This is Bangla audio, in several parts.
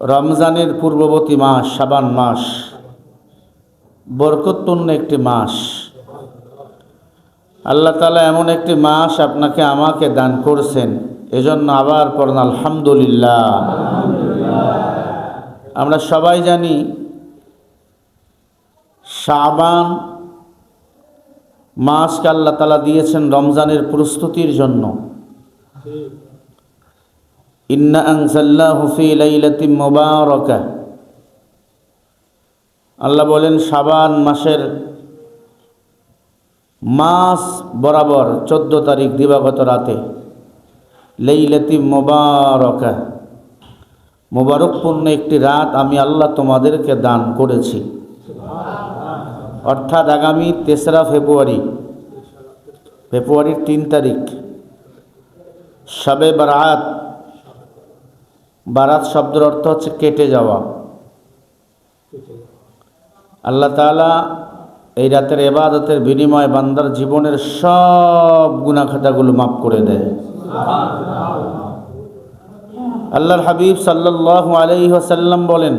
রমজানের পূর্ববর্তী মাস সাবান মাস, বরকতপূর্ণ একটি মাস। আল্লাহ তালা এমন একটি মাস আপনাকে আমাকে দান করছেন। এজন্য আবার পড়ন, আলহামদুলিল্লাহ। আমরা সবাই জানি সাবান মাসকে আল্লাহ তালা দিয়েছেন রমজানের প্রস্তুতির জন্য। ইন্না আনসাল্লাহু ফি লাইলাতিন মুবারাকা। আল্লাহ বলেন, শাবান মাসের মাস বরাবর চোদ্দ তারিখ দিবাগত রাতে, লাইলাতি মোবারকা। মোবারকপূর্ণ একটি রাত আমি আল্লাহ তোমাদেরকে দান করেছি। অর্থাৎ আগামী তেসরা ফেব্রুয়ারি, ফেব্রুয়ারির তিন তারিখ সবে বারাত বারাত শব্দের অর্থ হচ্ছে কেটে যাওয়া আল্লাহ তাআলা এই রাতের এবাদতের বিনিময়ে বান্দার জীবনের সব গুণাখাতাগুলো মাফ করে দেয় আল্লাহর হাবিব সাল্লাল্লাহু আলাইহি ওয়াসাল্লাম বলেন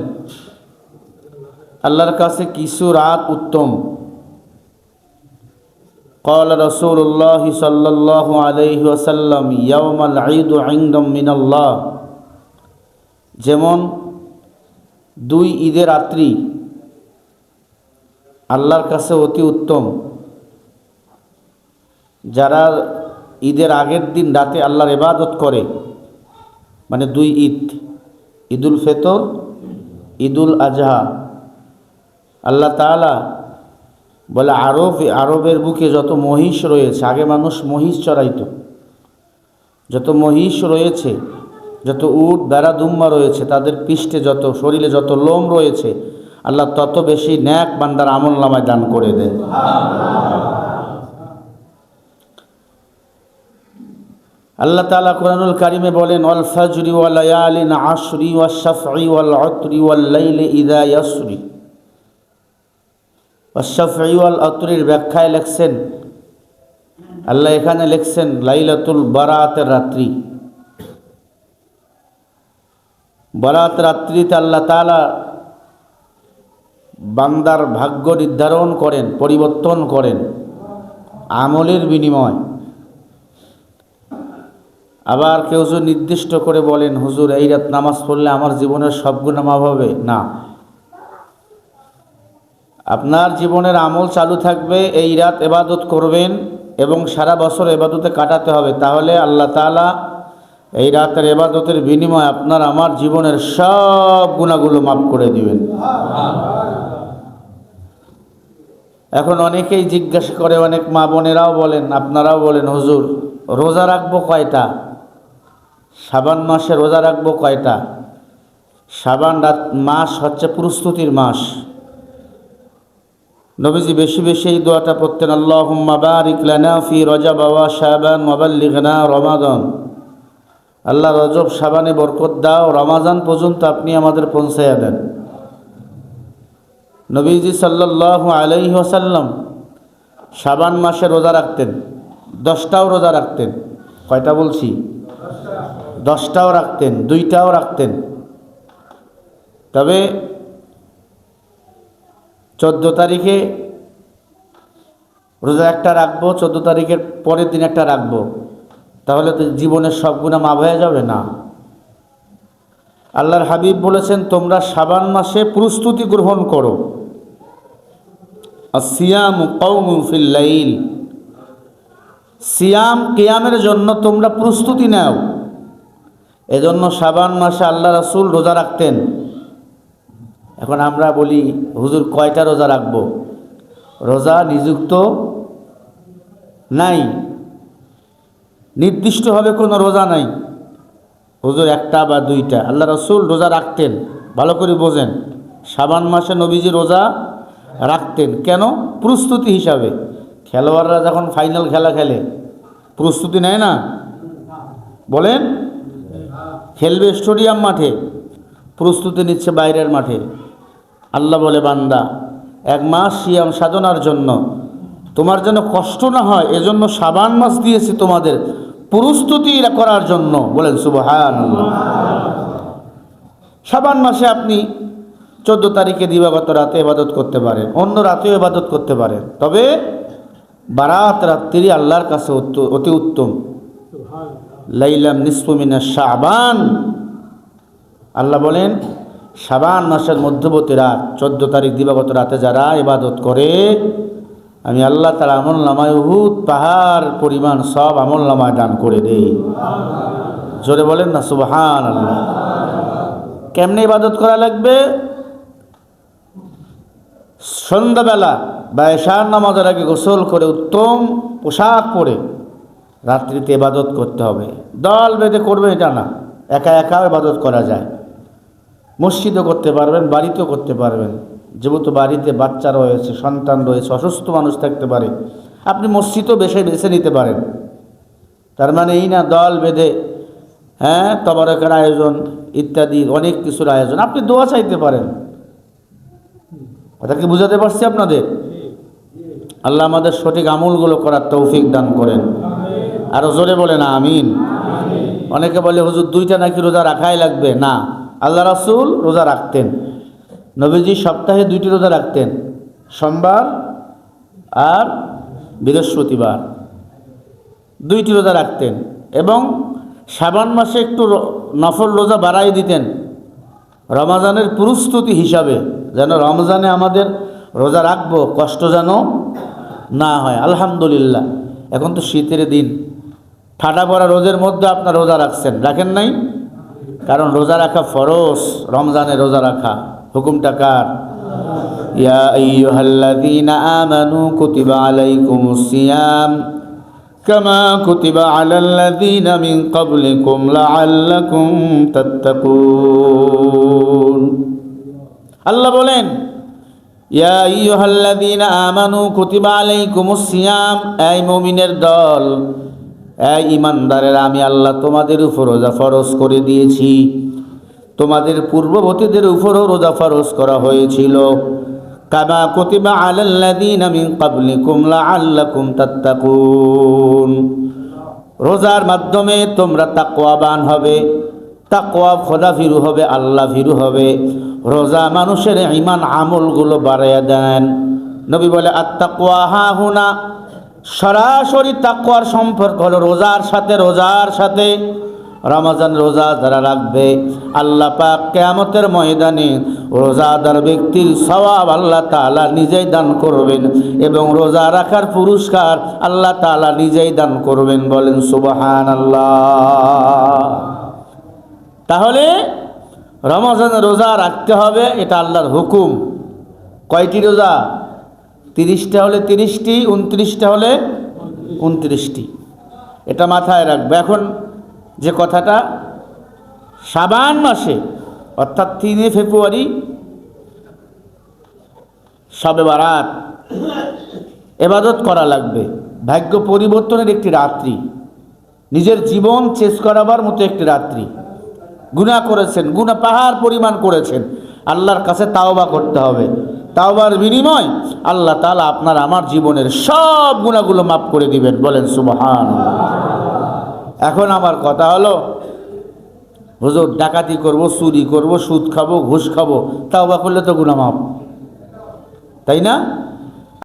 আল্লাহর কাছে কিছু রাত উত্তম قال رسول الله صلى الله عليه وسلم يوم العيد عند من الله যেমন দুই ঈদের রাত্রি আল্লাহর কাছে অতি উত্তম। যারা ঈদের আগের দিন রাতে আল্লাহর ইবাদত করে মানে দুই ঈদ, ঈদুল ফেতর, ঈদুল আজহা, আল্লাহ তাআলা বলে, আরব, আরবের বুকে যত মহিষ রয়েছে, আগে মানুষ মহিষ চড়াইত, যত মহিষ রয়েছে যত উট, বেড়া, দুম্বা রয়েছে, তাদের পৃষ্ঠে যত, শরীরে যত লোম রয়েছে, আল্লাহ তত বেশি ন্যাক বান্দার আমল নামায় দান করে দেয় আল্লাহ তাআলা কোরআনুল কারিমে বলেন, ওয়াল ফাজরি ওয়াল লায়ালিন আশরি ওয়াশ শাফঈ ওয়াল উতরি ওয়াল লাইলি ইযা ইয়াসরি। ওয়াশ শাফঈ ওয়াল উতরির ব্যাখ্যায় লেখছেন, আল্লাহ এখানে লেখছেন, লাইলাতুল বারাতের রাত্রি। বারাত রাত্রিতে আল্লাহ তাআলা বান্দার ভাগ্য নির্ধারণ করেন, পরিবর্তন করেন, আমলের বিনিময়। আবার কেউ যদি নির্দিষ্ট করে বলেন, হুজুর, এই রাত নামাজ পড়লে আমার জীবনের সব গুণা হবে? না। আপনার জীবনের আমল চালু থাকবে, এই রাত এবাদত করবেন এবং সারা বছর এবাদতে কাটাতে হবে। তাহলে আল্লাহ তাআলা এই রাতের এবাদতের বিনিময়ে আপনার আমার জীবনের সব গুণাগুলো মাফ করে দিবেন। এখন অনেকেই জিজ্ঞাসা করে, অনেক মা বোনেরাও বলেন, আপনারাও বলেন, হুজুর, রোজা রাখব কয়টা? সাবান মাসে রোজা রাখব কয়টা? সাবান রাত মাস হচ্ছে প্রস্তুতির মাস। নবীজি বেশি বেশি এই দোয়াটা পড়তেন আল্লাহ বারিক লানা ফি রজা বাবা সাবান মোবাল্লিগনা রমাদন। আল্লাহ রজব সাবানে বরকত দাও, রমাজান পর্যন্ত আপনি আমাদের পৌঁছাইয়া দেন। নবীজি সাল্লাহ আলাইহি ওসাল্লাম সাবান মাসে রোজা রাখতেন, দশটাও রোজা রাখতেন। কয়টা বলছি? দশটাও রাখতেন, দুইটাও রাখতেন। তবে চোদ্দ তারিখে রোজা একটা রাখব, চোদ্দ তারিখের পরের দিন একটা রাখব। তাহলে তো জীবনের সব গুণা মাপ হয়ে যাবে না। আল্লাহর হাবিব বলেছেন, তোমরা সাবান মাসে প্রস্তুতি গ্রহণ করো। সিয়াম কৌমু ফিল্লাইল সিয়াম কিয়ামের জন্য তোমরা প্রস্তুতি নাও। এজন্য সাবান মাসে আল্লাহ রাসুল রোজা রাখতেন। এখন আমরা বলি, হুজুর, কয়টা রোজা রাখব? রোজা নিযুক্ত নাই। নির্দিষ্টভাবে কোনো রোজা নাই। হুজুর একটা বা দুইটা। আল্লাহ রসুল রোজা রাখতেন, ভালো করে বোঝেন। সাবান মাসে নবীজি রোজা রাখতেন। কেন? প্রস্তুতি হিসাবে। খেলোয়াড়রা যখন ফাইনাল খেলা খেলে, প্রস্তুতি নেয় না? বলেন? খেলবে স্টেডিয়াম মাঠে, প্রস্তুতি নিচ্ছে বাইরের মাঠে। আল্লাহ বলে, বান্দা, এক মাস সিয়াম সাধনার জন্য তোমার যেন কষ্ট না হয় এজন্য সাবান মাস দিয়েছি তোমাদের প্রস্তুতি করার জন্য। বলেন সুবহান সাবান মাসে আপনি চোদ্দ তারিখে দিবাগত রাতে এবাদত করতে পারেন অন্য রাতেও এবাদত করতে পারেন। তবে বারাত রাত্রি আল্লাহর কাছে অতি উত্তম। লাইলাম নিসফুমিনা শাবান। আল্লাহ বলেন শাবান মাসের মধ্যবর্তী রাত চোদ্দ তারিখ দিবাগত রাতে যারা ইবাদত করে আমি আল্লাহ তার আমল নামায় উহুদ পাহাড় পরিমাণ সব আমল নামায় দান করে দেই। জোরে বলেন না সুবহান আল্লাহ কেমনে ইবাদত করা লাগবে? সন্ধ্যাবেলা বা এশার নামাজের আগে গোসল করে উত্তম পোশাক পরে রাত্রিতে ইবাদত করতে হবে। দল বেঁধে করবে এটা না। একা একা ইবাদত করা যায়। মসজিদও করতে পারবেন, বাড়িতেও করতে পারবেন। যেহেতু বাড়িতে বাচ্চা রয়েছে, সন্তান রয়েছে, অসুস্থ মানুষ থাকতে পারে, আপনি মসজিদও বেছে বেছে নিতে পারেন। তার মানে এই না, দল বেঁধে হ্যাঁ তবরকের আয়োজন ইত্যাদি, অনেক কিছুর আয়োজন। আপনি দোয়া চাইতে পারেন। কথা কি বুঝাতে পারছি আপনাদের? আল্লাহ আমাদের সঠিক আমলগুলো করার তৌফিক দান করেন। আরও জোরে বলে না আমিন। অনেকে বলে, হুজুর দুইটা নাকি রোজা রাখাই লাগবে? না। আল্লাহ রাসুল রোজা রাখতেন। নবীজি সপ্তাহে দুইটি রোজা রাখতেন, সোমবার আর বৃহস্পতিবার। দুইটি রোজা রাখতেন এবং শ্রাবণ মাসে একটু নফল রোজা বাড়াই দিতেন। রমাজানের প্রস্তুতি হিসাবে যেন রমজানে আমাদের রোজা রাখব, কষ্ট যেন না হয়। আলহামদুলিল্লাহ, এখন তো শীতের দিন। ঠাডা পড়া রোদের মধ্যে আপনার রোজা রাখছেন, রাখেন নাই? কারণ রোজা রাখা ফরজ, রমজানে রোজা রাখা। হুকুমটা কার ইয়া আইয়ুহাল্লাযীনা আমানু কুতিবা আলাইকুমুস সিয়াম। কামা কুতিবা আলাল্লাযীনা মিন ক্বাবলিকুম লাআল্লাকুম তাত্তাকুন। আল্লাহ বলেন, ইয়া আইয়ুহাল্লাযীনা আমানু কুতিবা আলাইকুমুস সিয়াম, এই মুমিনের দল, এই ইমানদারেরা, আমি আল্লাহ তোমাদের উপর রোজা ফরজ করে দিয়েছি। তোমাদের পূর্ববর্তীদের উপরও রোজা ফরজ করা হয়েছিল। কামা কুতিবা আলাল্লাযীনা মিন ক্বাবলিকুম লাআল্লাকুম তাত্তাকুন। রোজার মাধ্যমে তোমরা তাকওয়াবান হবে, তাকওয়া খোদা ফিরু হবে, আল্লাহ ফিরু হবে। রোজা মানুষের ইমান আমলগুলো বাড়াইয়া দেন। নবী বলে আত্মাকুয়া হা হুনা সরাসরি তাকওয়ার সম্পর্ক হলো রোজার সাথে রোজার সাথে রমজান রোজা যারা রাখবে, আল্লাহ পাক কেয়ামতের ময়দানে রোজাদার ব্যক্তির সওয়াব আল্লাহ তাআলা নিজেই দান করবেন এবং রোজা রাখার পুরস্কার আল্লাহ তাআলা নিজেই দান করবেন বলেন সুবহান আল্লাহ তাহলে রমজান রোজা রাখতে হবে, এটা আল্লাহর হুকুম। কয়টি রোজা? তিরিশটা হলে তিরিশটি, উনত্রিশটা হলে উনত্রিশটি। এটা মাথায় রাখবে। এখন যে কথাটা সাবান মাসে, অর্থাৎ তিনে ফেব্রুয়ারি, সবে বারাত, এবাদত করা লাগবে। ভাগ্য পরিবর্তনের একটি রাত্রি। নিজের জীবন চেস করাবার মতো একটি রাত্রি। গুনাহ করেছেন, গুনাহ পাহাড় পরিমাণ করেছেন। আল্লাহর কাছে তাওবা করতে হবে। তাওবার বিনিময় আল্লাহ তালা আপনার, আমার জীবনের সব গুণাগুলো মাফ করে দিবেন। বলেন সুবহান এখন আমার কথা হলো, হুজুর, ডাকাতি করব, চুরি করব, সুদ খাব, ঘুষ খাব তাও বা করলে তো গুণামাপ তাই না?